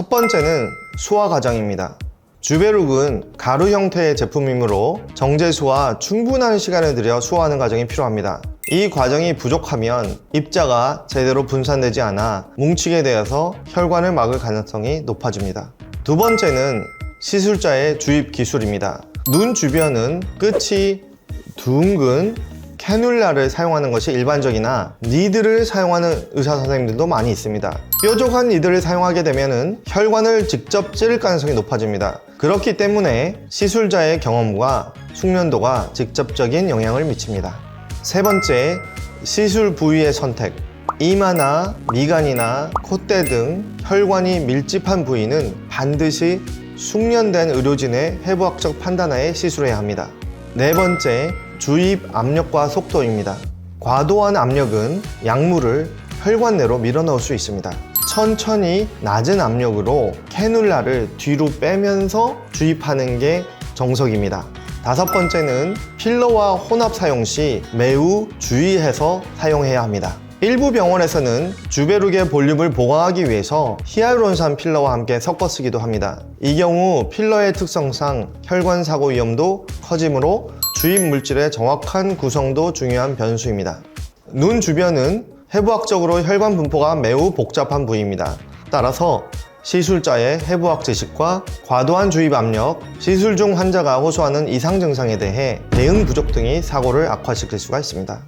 첫 번째는 소화 과정입니다. 주베룩은 가루 형태의 제품이므로 정제수와 충분한 시간을 들여 소화하는 과정이 필요합니다. 이 과정이 부족하면 입자가 제대로 분산되지 않아 뭉치게 되어서 혈관을 막을 가능성이 높아집니다. 두 번째는 시술자의 주입 기술입니다. 눈 주변은 끝이 둥근 캐뉼라를 사용하는 것이 일반적이나 니드를 사용하는 의사 선생님들도 많이 있습니다. 뾰족한 니드를 사용하게 되면 혈관을 직접 찌를 가능성이 높아집니다. 그렇기 때문에 시술자의 경험과 숙련도가 직접적인 영향을 미칩니다. 세 번째, 시술 부위의 선택. 이마나 미간이나 콧대 등 혈관이 밀집한 부위는 반드시 숙련된 의료진의 해부학적 판단하에 시술해야 합니다. 네 번째, 주입 압력과 속도입니다. 과도한 압력은 약물을 혈관 내로 밀어넣을 수 있습니다. 천천히 낮은 압력으로 캐눌라를 뒤로 빼면서 주입하는 게 정석입니다. 다섯 번째는 필러와 혼합 사용 시 매우 주의해서 사용해야 합니다. 일부 병원에서는 주베룩의 볼륨을 보강하기 위해서 히알루론산 필러와 함께 섞어 쓰기도 합니다. 이 경우 필러의 특성상 혈관 사고 위험도 커지므로 주입 물질의 정확한 구성도 중요한 변수입니다. 눈 주변은 해부학적으로 혈관 분포가 매우 복잡한 부위입니다. 따라서 시술자의 해부학 지식과 과도한 주입 압력, 시술 중 환자가 호소하는 이상 증상에 대해 대응 부족 등이 사고를 악화시킬 수가 있습니다.